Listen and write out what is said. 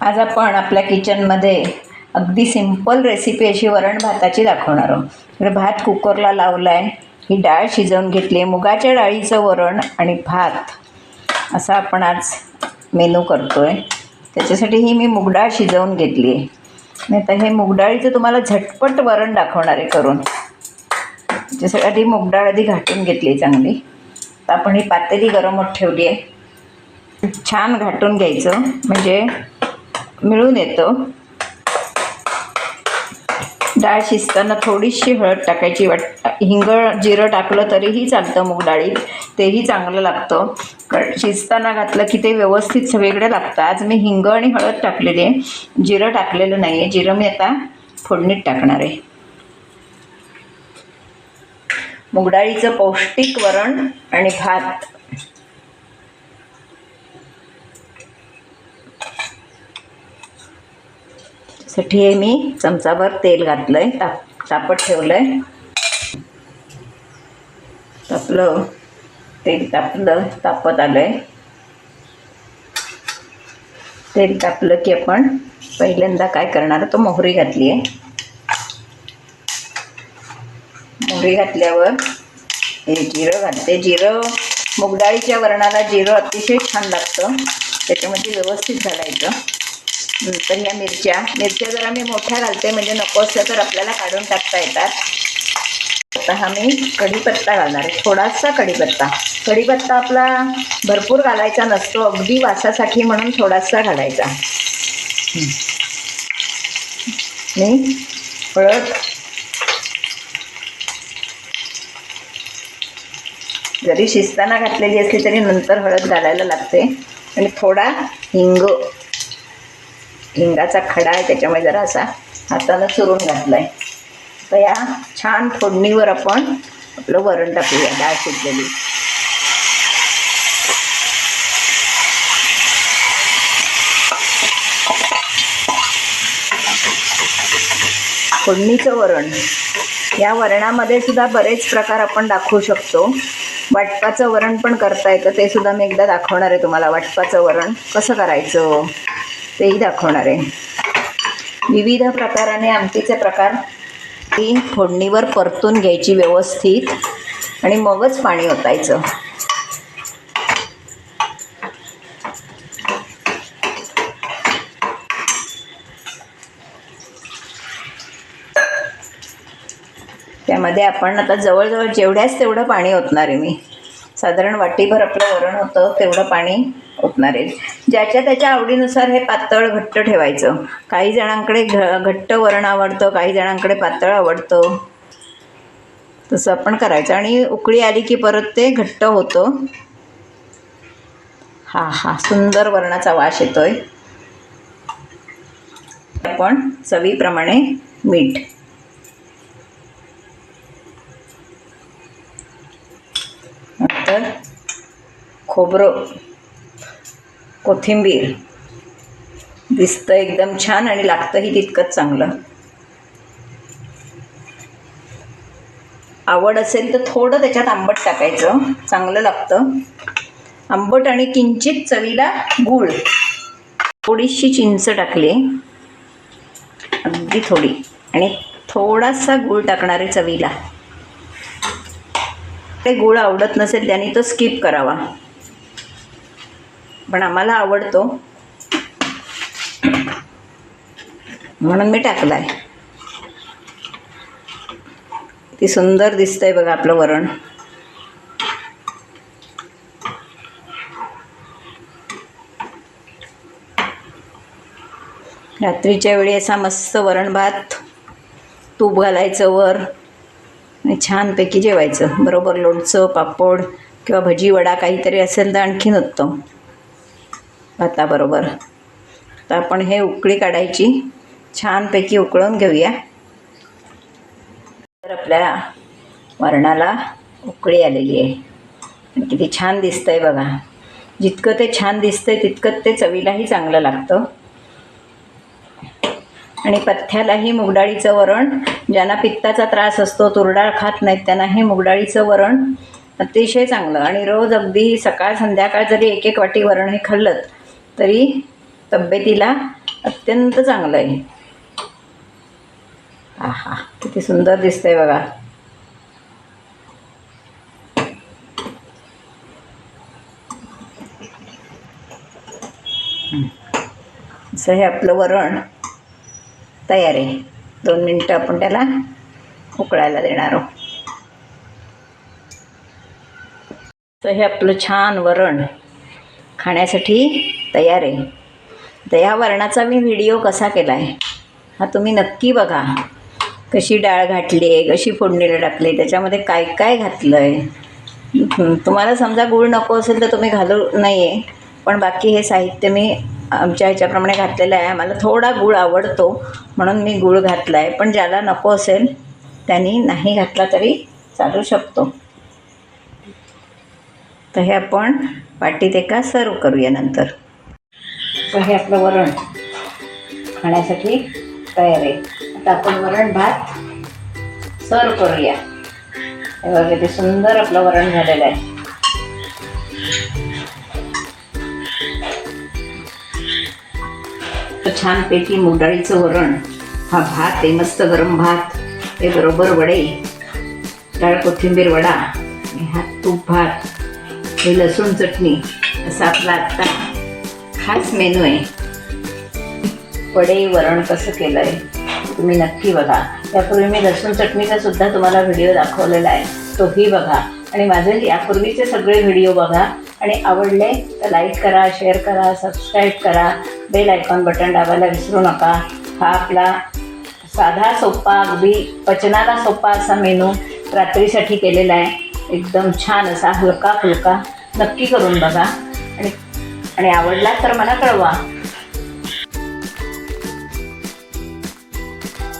आज आपण आपल्या किचनमध्ये अगदी सिंपल रेसिपी अशी वरण भाताची दाखवणार आहोत. इकडे भात कुकरला लावला आहे ही डाळ शिजवून घेतली आहे मुगाच्या डाळीचं वरण आणि भात असा आपण आज मेनू करतो आहे त्याच्यासाठी ही मी मुगडाळ शिजवून घेतली आहे. नाही तर हे मुगडाळीचं तुम्हाला झटपट वरण दाखवणार आहे करून. त्याच्यासाठी मुगडाळ आधी घाटून घेतली आहे चांगली. तर आपण ही पातेली गरम होत ठेवली आहे. छान घाटून घ्यायचं. म्हणजे मिळून येतं. डाळ शिजताना थोडीशी हळद टाकायची. वाट हिंग जिरं टाकलं तरीही चालतं मूग डाळीत तेही चांगलं लागतं. कारण शिजताना घातलं की ते व्यवस्थित सगळीकडे लागतं. आज मी हिंग आणि हळद टाकलेली आहे. जिरं टाकलेलं नाही आहे जिरं मी आता फोडणीत टाकणार आहे. मुगडाळीचं पौष्टिक वरण आणि भात. साठी हे मी चमचाभर तेल घातलं आहे ताप तापत ठेवलं आहे तापलं तेल तापलं तापत आलं आहे तेल तापलं की आपण पहिल्यांदा काय करणार तो मोहरी घातली आहे मोहरी घातल्यावर हे जिरं घालते. जिरं मुगडाळीच्या वरणाला जिरं अतिशय छान लागतं. त्याच्यामध्ये व्यवस्थित घालायचं. नंतर या मिरच्या. मिरच्या जरा मी मोठ्या घालते म्हणजे नको असं तर आपल्याला काढून टाकता येतात. आता हा मी कढीपत्ता घालणार आहे. थोडासा कढीपत्ता. कढीपत्ता आपला भरपूर घालायचा नसतो. अगदी वासासाठी म्हणून थोडासा घालायचा. मी हळद. जरी शिजताना घातलेली असली तरी नंतर हळद घालायला लागते. आणि थोडा हिंग. हिंगाचा खडा आहे त्याच्यामुळे जरा असा हातानं चुरून घातला आहे तर या छान फोडणीवर आपण आपलं वरण टाकूया डाळ शिजलेली. फोडणीचं वरण. या वरणामध्ये सुद्धा बरेच प्रकार आपण दाखवू शकतो. वाटपाचं वरण पण करता येतं ते सुद्धा मी एकदा दाखवणार आहे तुम्हाला. वाटपाचं वरण कसं करायचं? तेही दाखवणार आहे. विविध प्रकाराने आमटीचे प्रकार ती फोडणीवर परतून घ्यायची व्यवस्थित आणि मगच पाणी ओतायचं. त्यामध्ये आपण आता जवळजवळ जेवढ्याच तेवढं पाणी ओतणार आहे मी. साधारण वाटीभर आपलं वरण होतं तेवढं पाणी ओतणार आहे. ज्याच्या त्याच्या आवडीनुसार हे पातळ घट्ट ठेवायचं. काही जणांकडे घ घट्ट वरण आवडतं काही जणांकडे पातळ आवडतं. तसं आपण करायचं. आणि उकळी आली की परत ते घट्ट होतं. हा हा सुंदर वरणाचा वास येतोय. आपण चवीप्रमाणे मीठ. नंतर खोबरं. कोथिंबीर. दिसतं एकदम छान आणि लागतंही तितकंच चांगलं. आवड असेल तर थोडं त्याच्यात आंबट टाकायचं. चांगलं लागतं. आंबट आणि किंचित चवीला गूळ. थोडीशी चिंच टाकली. अगदी थोडी. आणि थोडासा गूळ टाकणारे चवीला. ते गुळ आवडत नसेल त्याने तो स्किप करावा. पण आम्हाला आवडतो. म्हणून मी टाकलाय. ती सुंदर दिसतंय बघा आपलं वरण. रात्रीच्या वेळी असा मस्त वरण भात तूप घालायचं वर आणि छानपैकी जेवायचं. बरोबर लोणचं पापड किंवा भजी वडा काहीतरी असेल तर आणखीन उत्तम. भाताबरोबर. तर आपण हे उकळी काढायची. छानपैकी उकळून घेऊया. तर आपल्या वरणाला उकळी आलेली आहे. आणि किती छान दिसतंय बघा. जितकं ते छान दिसतंय तितकं ते चवीलाही चांगलं लागतं. आणि पथ्यालाही मुगडाळीचं वरण ज्यांना पित्ताचा त्रास असतो तुरडाळ खात नाहीत त्यांना हे मुगडाळीचं वरण अतिशय चांगलं. आणि रोज अगदी सकाळ संध्याकाळ जरी एक एक वाटी वरण हे खाल्लं तरी तब्येतीला अत्यंत चांगलं आहे. आहा किती सुंदर दिसतंय बघा. असं हे आपलं वरण तयार आहे. दोन मिनटं आपण त्याला उकळायला देणार आहोत. तर हे आपलं छान वरण खाण्यासाठी तयार आहे. तर या वरणाचा मी व्हिडिओ कसा केला आहे हा तुम्ही नक्की बघा. कशी डाळ घातली आहे कशी फोडणीला टाकली त्याच्यामध्ये काय काय घातलं आहे तुम्हाला समजा गूळ नको असेल तर तुम्ही घालू नाही आहे पण बाकी हे साहित्य मी आमच्या ह्याच्याप्रमाणे घातलेलं आहे. आम्हाला थोडा गूळ आवडतो म्हणून मी गूळ घातला आहे पण ज्याला नको असेल त्यांनी नाही घातला तरी चालू शकतो. तर हे आपण पाटीत एका सर्व करूया नंतर. तर हे आपलं वरण. खाण्यासाठी तयार आहे. आता आपण वरण भात सर्व करूया. हे बघा ते सुंदर आपलं वरण झालेलं आहे. तर छानपैकी मुगडाळीचं वरण. हा भात आहे मस्त गरम भात. हे बरोबर वडे. डाळ कोथिंबीर वडा. हा तूप भात. हे लसूण चटणी. असा आपला आत्ता हाच मेनू आहे. वडे वरण कसं केलं आहे तुम्ही नक्की बघा. यापूर्वी मी लसूण चटणीचा सुद्धा तुम्हाला व्हिडिओ दाखवलेला आहे. तोही बघा. आणि माझे यापूर्वीचे सगळे व्हिडिओ बघा. आणि आवडले तर लाईक करा शेअर करा सबस्क्राईब करा. बेल आयकॉन बटन दाबायला विसरू नका. हा आपला साधा सोपा अगदी पचनाला सोपा असा मेनू रात्रीसाठी केलेला आहे. एकदम छान असा हलका फुलका नक्की करून बघा. आणि आणि आवडला तर मला कळवा.